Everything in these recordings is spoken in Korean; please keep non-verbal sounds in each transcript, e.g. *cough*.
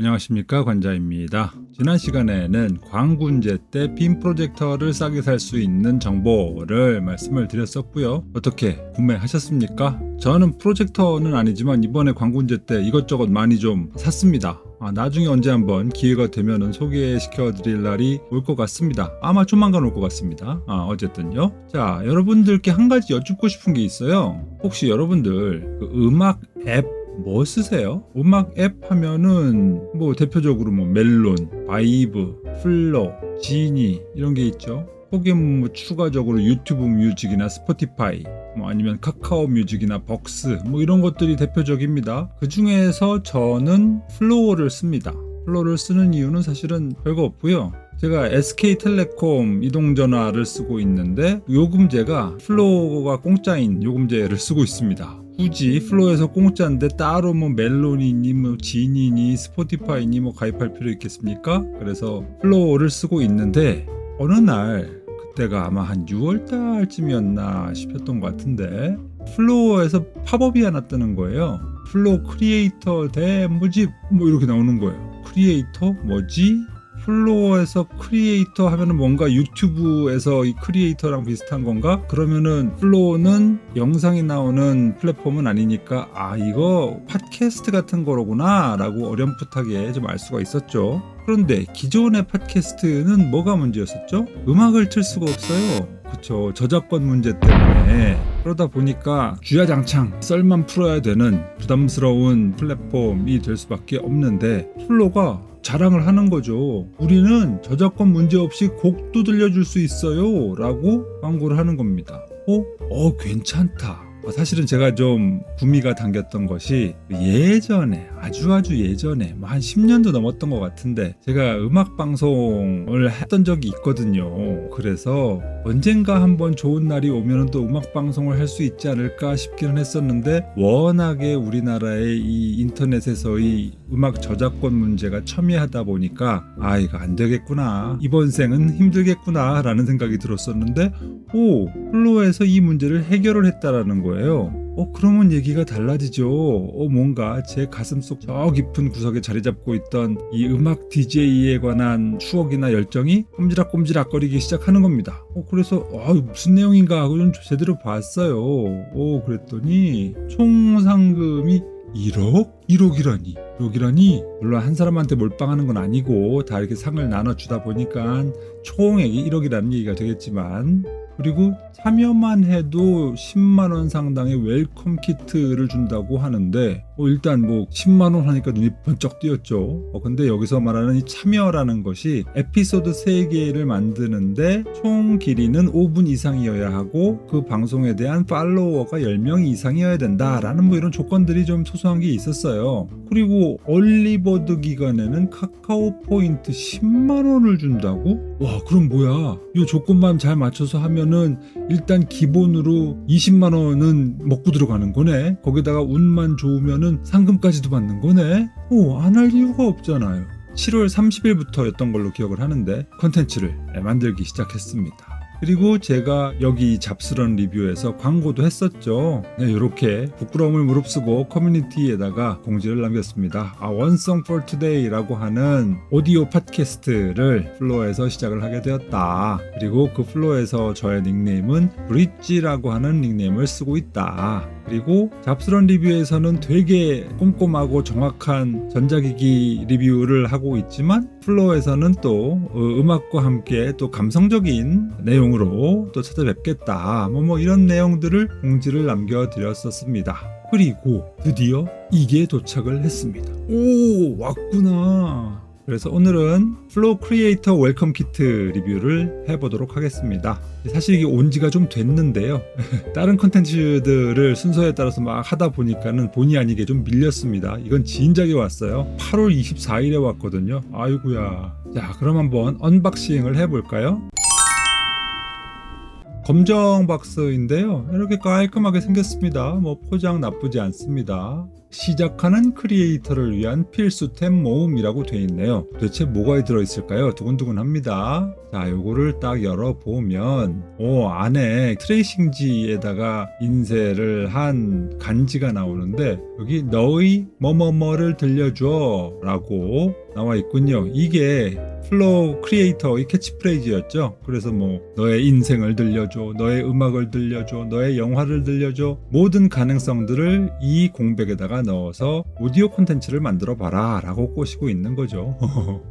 안녕하십니까 관자입니다. 지난 시간에는 광군제 때 빔 프로젝터를 싸게 살 수 있는 정보를 말씀을 드렸었고요. 어떻게 구매하셨습니까? 저는 프로젝터는 아니지만 이번에 광군제 때 이것저것 많이 좀 샀습니다. 아, 나중에 언제 한번 기회가 되면은 소개시켜 드릴 날이 올 것 같습니다. 아마 조만간 올 것 같습니다. 아, 어쨌든요. 자, 여러분들께 한 가지 여쭙고 싶은 게 있어요. 혹시 여러분들 그 음악 앱 뭐 쓰세요? 음악 앱 하면은 뭐 대표적으로 뭐 멜론, 바이브, 플로, 지니 이런 게 있죠. 혹은 뭐 추가적으로 유튜브 뮤직이나 스포티파이 뭐 아니면 카카오 뮤직이나 벅스 뭐 이런 것들이 대표적입니다. 그 중에서 저는 플로어를 씁니다. 플로어를 쓰는 이유는 사실은 별거 없고요. 제가 SK텔레콤 이동전화를 쓰고 있는데 요금제가 플로어가 공짜인 요금제를 쓰고 있습니다. 굳이 플로어에서 공짜인데 따로 뭐 멜론이니 뭐 지니니 스포티파이니 뭐 가입할 필요 있겠습니까? 그래서 플로어를 쓰고 있는데 어느 날 그때가 아마 한 6월 달쯤이었나 싶었던 것 같은데 플로어에서 팝업이 하나 뜨는 거예요. 플로어 크리에이터 대무집 뭐 이렇게 나오는 거예요. 크리에이터 뭐지? 플로어에서 크리에이터 하면은 뭔가 유튜브에서 이 크리에이터랑 비슷한 건가? 그러면은 플로어는 영상이 나오는 플랫폼은 아니니까 아 이거 팟캐스트 같은 거로구나 라고 어렴풋하게 좀 알 수가 있었죠. 그런데 기존의 팟캐스트는 뭐가 문제였었죠? 음악을 틀 수가 없어요. 그쵸 저작권 문제 때문에 그러다 보니까 주야장창 썰만 풀어야 되는 부담스러운 플랫폼이 될 수밖에 없는데 플로가 자랑을 하는 거죠. 우리는 저작권 문제 없이 곡도 들려줄 수 있어요. 라고 광고를 하는 겁니다. 어? 어, 괜찮다. 어, 사실은 제가 좀 구미가 당겼던 것이 예전에 아주 아주 예전에 뭐 한 10년도 넘었던 것 같은데 제가 음악 방송을 했던 적이 있거든요. 그래서 언젠가 한번 좋은 날이 오면 또 음악 방송을 할 수 있지 않을까 싶기는 했었는데 워낙에 우리나라의 이 인터넷에서의 음악 저작권 문제가 첨예하다 보니까 아 이거 안 되겠구나 이번 생은 힘들겠구나 라는 생각이 들었었는데 오 플로에서 이 문제를 해결을 했다라는 거예요. 어 그러면 얘기가 달라지죠. 어 뭔가 제 가슴속 저 깊은 구석에 자리 잡고 있던 이 음악 DJ에 관한 추억이나 열정이 꼼지락꼼지락거리기 시작하는 겁니다. 어 그래서 아 무슨 내용인가 하고 좀 제대로 봤어요. 어 그랬더니 총 상금이 1억? 1억이라니 1억이라니 물론 한 사람한테 몰빵하는 건 아니고 다 이렇게 상을 나눠주다 보니까 총액이 1억이라는 얘기가 되겠지만 그리고 참여만 해도 10만 원 상당의 웰컴 키트를 준다고 하는데 어, 일단 뭐 10만 원 하니까 눈이 번쩍 띄었죠. 어, 근데 여기서 말하는 이 참여라는 것이 에피소드 3개를 만드는데 총 길이는 5분 이상이어야 하고 그 방송에 대한 팔로워가 10명 이상이어야 된다라는 뭐 이런 조건들이 좀 소소한 게 있었어요. 그리고 얼리버드 기간에는 카카오 포인트 10만 원을 준다고? 와 그럼 뭐야? 이 조건만 잘 맞춰서 하면은 일단 기본으로 20만 원은 먹고 들어가는 거네. 거기다가 운만 좋으면은 상금까지도 받는 거네. 오, 안 할 이유가 없잖아요. 7월 30일부터였던 걸로 기억을 하는데 컨텐츠를 만들기 시작했습니다. 그리고 제가 여기 잡스런 리뷰에서 광고도 했었죠. 네, 이렇게 부끄러움을 무릅쓰고 커뮤니티에다가 공지를 남겼습니다. 아, 원성 for today라고 하는 오디오 팟캐스트를 플로어에서 시작을 하게 되었다. 그리고 그 플로어에서 저의 닉네임은 브릿지라고 하는 닉네임을 쓰고 있다. 그리고 잡스런 리뷰에서는 되게 꼼꼼하고 정확한 전자기기 리뷰를 하고 있지만 플로어에서는 또 어, 음악과 함께 또 감성적인 내용으로 또 찾아뵙겠다. 뭐, 뭐 이런 내용들을 공지를 남겨드렸었습니다. 그리고 드디어 이게 도착을 했습니다. 오, 왔구나. 그래서 오늘은 플로우 크리에이터 웰컴 키트 리뷰를 해보도록 하겠습니다. 사실 이게 온 지가 좀 됐는데요. *laughs* 다른 컨텐츠들을 순서에 따라서 막 하다 보니까는 본의 아니게 좀 밀렸습니다. 이건 진작에 왔어요. 8월 24일에 왔거든요. 아이구야. 자, 그럼 한번 언박싱을 해볼까요? 검정 박스인데요. 이렇게 깔끔하게 생겼습니다. 뭐 포장 나쁘지 않습니다. 시작하는 크리에이터를 위한 필수템 모음이라고 되어 있네요. 도대체 뭐가 들어있을까요? 두근두근합니다. 자, 요거를 딱 열어보면 오 안에 트레이싱지에다가 인쇄를 한 간지가 나오는데 여기 너의 뭐뭐뭐를 들려줘 라고 나와 있군요. 이게 플로우 크리에이터의 캐치프레이즈였죠. 그래서 뭐 너의 인생을 들려줘, 너의 음악을 들려줘, 너의 영화를 들려줘 모든 가능성들을 이 공백에다가 넣어서 오디오 콘텐츠를 만들어 봐라 라고 꼬시고 있는 거죠.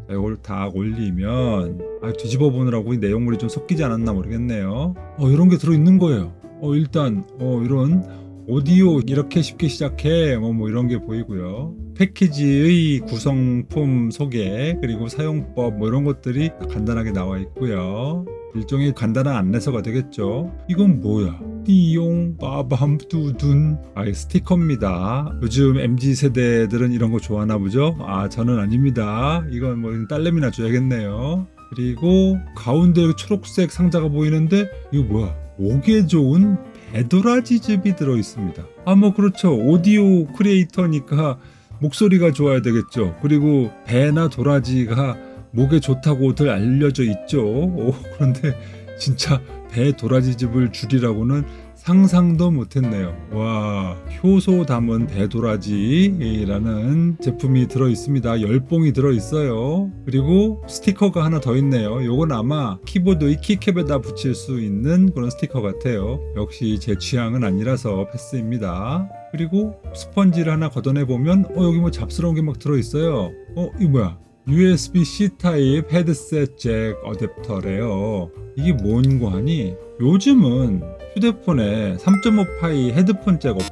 자, *laughs* 이걸 다 올리면 아, 뒤집어 보느라고 이 내용물이 좀 섞이지 않았나 모르겠네요. 어, 이런 게 들어있는 거예요. 어, 일단 어, 이런 오디오 이렇게 쉽게 시작해 뭐, 뭐 이런 게 보이고요. 패키지의 구성품 소개 그리고 사용법 뭐 이런 것들이 간단하게 나와 있고요. 일종의 간단한 안내서가 되겠죠. 이건 뭐야? 띠용 빠밤 뚜둔 아 스티커입니다. 요즘 MZ 세대들은 이런 거 좋아하나 보죠? 아 저는 아닙니다. 이건 뭐 딸내미나 줘야겠네요. 그리고 가운데 초록색 상자가 보이는데 이거 뭐야? 목에 좋은 배도라지즙이 들어 있습니다. 아 뭐 그렇죠. 오디오 크리에이터니까 목소리가 좋아야 되겠죠. 그리고 배나 도라지가 목에 좋다고들 알려져 있죠. 오, 그런데 진짜 배 도라지즙을 줄이라고는 상상도 못했네요. 와, 효소 담은 배도라지라는 제품이 들어 있습니다. 10봉이 들어 있어요. 그리고 스티커가 하나 더 있네요. 요건 아마 키보드의 키캡에다 붙일 수 있는 그런 스티커 같아요. 역시 제 취향은 아니라서 패스입니다. 그리고 스펀지를 하나 걷어내 보면 어 여기 뭐 잡스러운 게 막 들어 있어요. 어 이거 뭐야? USB-C 타입 헤드셋 잭 어댑터래요. 이게 뭔고 하니 요즘은 휴대폰에 3.5파이 헤드폰 잭 없고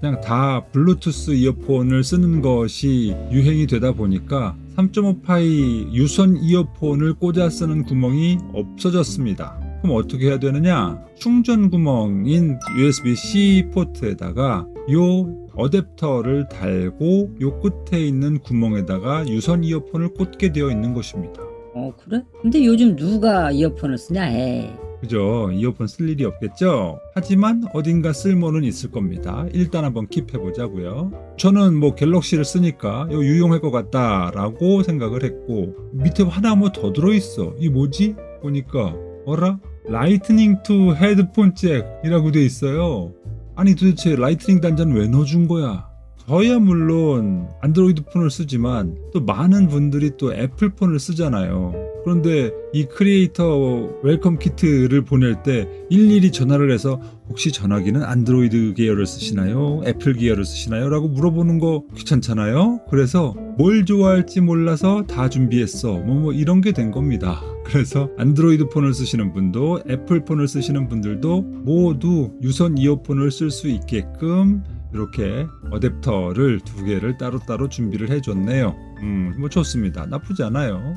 그냥 다 블루투스 이어폰을 쓰는 것이 유행이 되다 보니까 3.5파이 유선 이어폰을 꽂아 쓰는 구멍이 없어졌습니다. 그럼 어떻게 해야 되느냐? 충전 구멍인 USB-C 포트에다가 요 어댑터를 달고 요 끝에 있는 구멍에다가 유선 이어폰을 꽂게 되어 있는 것입니다. 어 그래? 근데 요즘 누가 이어폰을 쓰냐 해. 그죠? 이어폰 쓸 일이 없겠죠? 하지만 어딘가 쓸모는 있을 겁니다. 일단 한번 킵해 보자고요. 저는 뭐 갤럭시를 쓰니까 이거 유용할 것 같다라고 생각을 했고 밑에 하나 뭐 더 들어 있어. 이 뭐지? 보니까 어라? 라이트닝 투 헤드폰 잭이라고 돼 있어요. 아니 도대체 라이트닝 단자는 왜 넣어준 거야? 저야 물론 안드로이드 폰을 쓰지만 또 많은 분들이 또 애플 폰을 쓰잖아요. 그런데 이 크리에이터 웰컴 키트를 보낼 때 일일이 전화를 해서 혹시 전화기는 안드로이드 계열을 쓰시나요? 애플 계열을 쓰시나요? 라고 물어보는 거 귀찮잖아요. 그래서 뭘 좋아할지 몰라서 다 준비했어. 뭐, 뭐 이런 게 된 겁니다. 그래서 안드로이드 폰을 쓰시는 분도 애플 폰을 쓰시는 분들도 모두 유선 이어폰을 쓸 수 있게끔 이렇게 어댑터를 두 개를 따로따로 준비를 해줬네요. 음, 뭐 좋습니다. 나쁘지 않아요.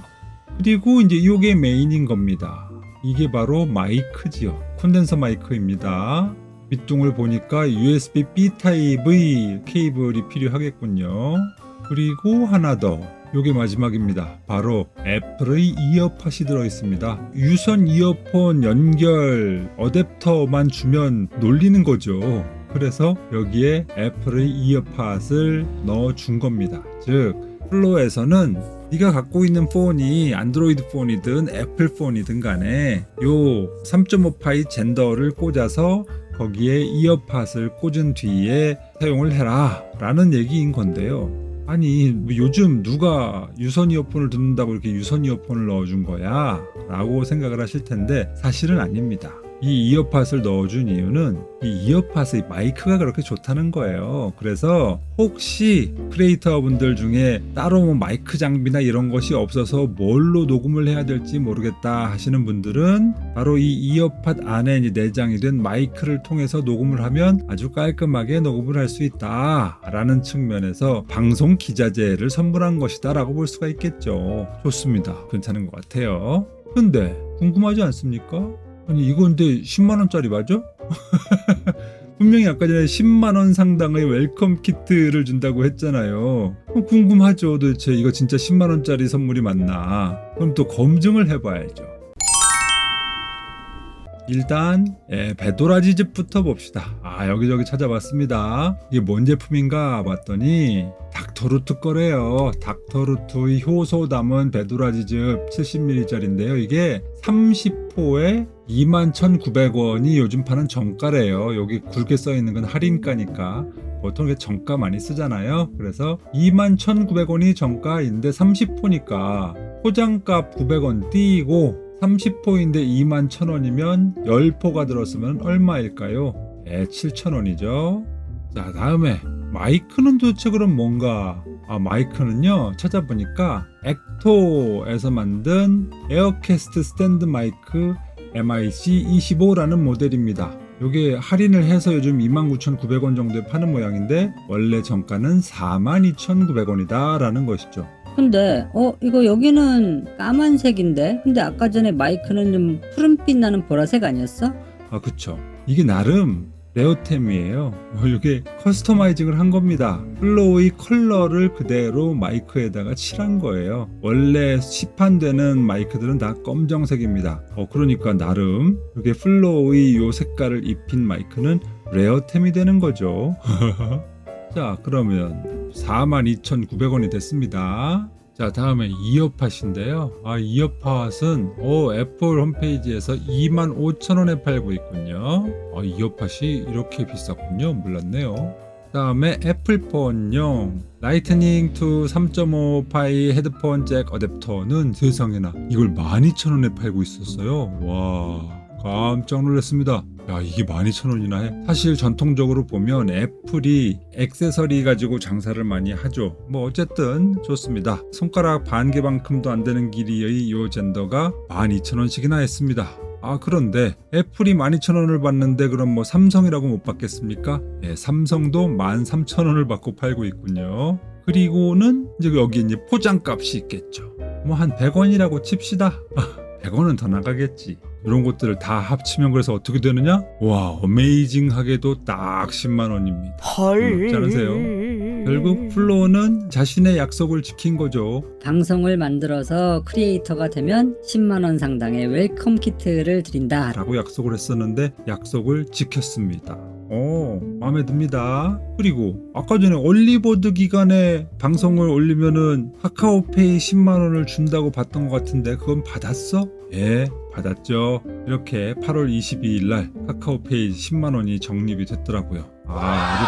그리고 이제 이게 메인인 겁니다. 이게 바로 마이크지요. 콘덴서 마이크입니다. 밑둥을 보니까 USB B 타입의 케이블이 필요하겠군요. 그리고 하나 더. 요게 마지막입니다. 바로 애플의 이어팟이 들어 있습니다. 유선 이어폰 연결 어댑터만 주면 놀리는 거죠. 그래서 여기에 애플의 이어팟을 넣어 준 겁니다. 즉 플로에서는 네가 갖고 있는 폰이 안드로이드 폰이든 애플 폰이든 간에 요 3.5파이 젠더를 꽂아서 거기에 이어팟을 꽂은 뒤에 사용을 해라 라는 얘기인 건데요. 아니 뭐 요즘 누가 유선 이어폰을 듣는다고 이렇게 유선 이어폰을 넣어준 거야 라고 생각을 하실 텐데 사실은 아닙니다. 이 이어팟을 넣어준 이유는 이 이어팟의 마이크가 그렇게 좋다는 거예요. 그래서 혹시 크리에이터 분들 중에 따로 뭐 마이크 장비나 이런 것이 없어서 뭘로 녹음을 해야 될지 모르겠다 하시는 분들은 바로 이 이어팟 안에 내장이 된 마이크를 통해서 녹음을 하면 아주 깔끔하게 녹음을 할 수 있다 라는 측면에서 방송 기자재를 선물한 것이다 라고 볼 수가 있겠죠. 좋습니다. 괜찮은 것 같아요. 근데 궁금하지 않습니까? 아니 이건데 10만 원짜리 맞아? *laughs* 분명히 아까 전에 10만 원 상당의 웰컴 키트를 준다고 했잖아요. 궁금하죠. 도대체 이거 진짜 10만 원짜리 선물이 맞나? 그럼 또 검증을 해봐야죠. 일단 예, 배도라지 즙부터 봅시다. 아 여기저기 찾아봤습니다. 이게 뭔 제품인가 봤더니 닥터루트 거래요. 닥터루트 효소 담은 배도라지 즙 70ml짜리인데요. 이게 30포에 21,900원이 요즘 파는 정가래요. 여기 굵게 써 있는 건 할인가니까 보통 정가 많이 쓰잖아요. 그래서 21,900원이 정가인데 30포니까 포장값 900원 띄고 30포인데 21,000원이면 10포가 들었으면 얼마일까요? 예, 7,000원이죠. 자, 다음에 마이크는 도대체 그럼 뭔가? 아, 마이크는요. 찾아보니까 엑토에서 만든 에어캐스트 스탠드 마이크 MIC25라는 모델입니다. 이게 할인을 해서 요즘 29,900원 정도에 파는 모양인데 원래 정가는 42,900원이다 라는 것이죠. 근데 어 이거 여기는 까만색인데 근데 아까 전에 마이크는 좀 푸른빛 나는 보라색 아니었어? 아 그쵸 이게 나름 레어템이에요. 어, 이게 커스터마이징을 한 겁니다. 플로우의 컬러를 그대로 마이크에다가 칠한 거예요. 원래 시판되는 마이크들은 다 검정색입니다. 어 그러니까 나름 이렇게 플로우의 요 색깔을 입힌 마이크는 레어템이 되는 거죠. *laughs* 자 그러면 42,900원이 됐습니다 자 다음에 이어팟인데요. 아 이어팟은 오, 애플 홈페이지에서 25,000원에 팔고 있군요. 아, 이어팟이 이렇게 비쌌군요. 몰랐네요. 다음에 애플폰용 라이트닝 투 3.5 파이 헤드폰 잭 어댑터는 세상에나 이걸 12,000원에 팔고 있었어요. 와 깜짝 놀랐습니다 야 이게 12,000원이나 해? 사실 전통적으로 보면 애플이 액세서리 가지고 장사를 많이 하죠. 뭐 어쨌든 좋습니다. 손가락 반 개만큼도 안 되는 길이의 요 젠더가 12,000원씩이나 했습니다. 아 그런데 애플이 12,000원을 받는데 그럼 뭐 삼성이라고 못 받겠습니까? 예, 삼성도 13,000원을 받고 팔고 있군요. 그리고는 이제 여기 이제 포장값이 있겠죠. 뭐 한 100원이라고 칩시다. *laughs* 100원은 더 나가겠지 이런 것들을 다 합치면 그래서 어떻게 되느냐? 와 어메이징하게도 딱 10만 원입니다. 음, 잘하세요. 결국 플로우는 자신의 약속을 지킨 거죠. 방송을 만들어서 크리에이터가 되면 10만 원 상당의 웰컴 키트를 드린다. 라고 약속을 했었는데 약속을 지켰습니다. 어, 마음에 듭니다. 그리고 아까 전에 올리보드 기간에 방송을 올리면은 카카오페이 10만 원을 준다고 봤던 것 같은데 그건 받았어? 예, 받았죠. 이렇게 8월 22일 날 카카오페이 10만 원이 적립이 됐더라고요. 아, 아주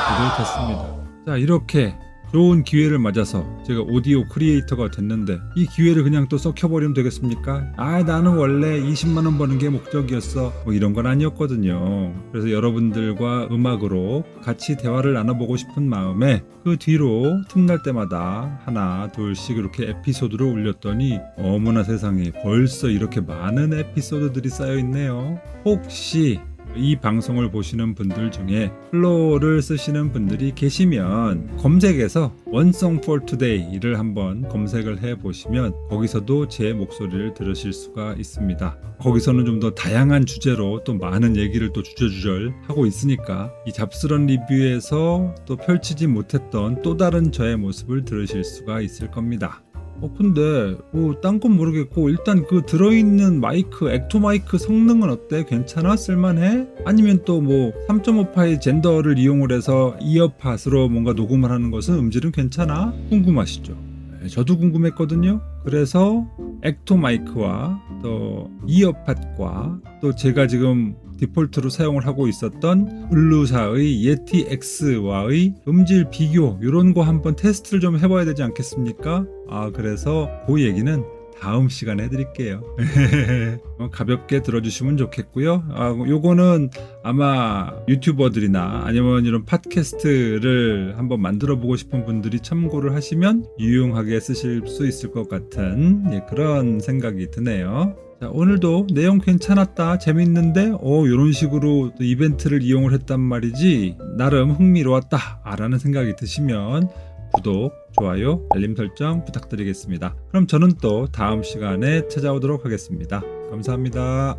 뿌듯했습니다. 자, 이렇게 좋은 기회를 맞아서 제가 오디오 크리에이터가 됐는데 이 기회를 그냥 또 썩혀버리면 되겠습니까? 아 나는 원래 20만원 버는 게 목적이었어. 뭐 이런 건 아니었거든요. 그래서 여러분들과 음악으로 같이 대화를 나눠보고 싶은 마음에 그 뒤로 틈날 때마다 하나 둘씩 이렇게 에피소드를 올렸더니 어머나 세상에 벌써 이렇게 많은 에피소드들이 쌓여있네요. 혹시 이 방송을 보시는 분들 중에 플로어를 쓰시는 분들이 계시면 검색에서 원송 for today를 한번 검색을 해 보시면 거기서도 제 목소리를 들으실 수가 있습니다. 거기서는 좀 더 다양한 주제로 또 많은 얘기를 또 주저주절 하고 있으니까 이 잡스런 리뷰에서 또 펼치지 못했던 또 다른 저의 모습을 들으실 수가 있을 겁니다. 어 근데 뭐딴건 모르겠고 일단 그 들어있는 마이크 액토 마이크 성능은 어때? 괜찮아? 쓸만해? 아니면 또 뭐 3.5파이 젠더를 이용을 해서 이어팟으로 뭔가 녹음을 하는 것은 음질은 괜찮아? 궁금하시죠? 네, 저도 궁금했거든요. 그래서 액토 마이크와 또 이어팟과 또 제가 지금 디폴트로 사용을 하고 있었던 블루사의 예티 X와의 음질 비교 이런 거 한번 테스트를 좀 해봐야 되지 않겠습니까? 아 그래서 그 얘기는 다음 시간에 해드릴게요. *laughs* 어, 가볍게 들어주시면 좋겠고요. 아, 요거는 아마 유튜버들이나 아니면 이런 팟캐스트를 한번 만들어 보고 싶은 분들이 참고를 하시면 유용하게 쓰실 수 있을 것 같은 예, 그런 생각이 드네요. 자, 오늘도 내용 괜찮았다, 재밌는데, 어, 이런 식으로 또 이벤트를 이용을 했단 말이지, 나름 흥미로웠다, 라는 생각이 드시면, 구독, 좋아요, 알림 설정 부탁드리겠습니다. 그럼 저는 또 다음 시간에 찾아오도록 하겠습니다. 감사합니다.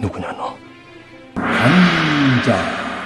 누구냐 너? 감자.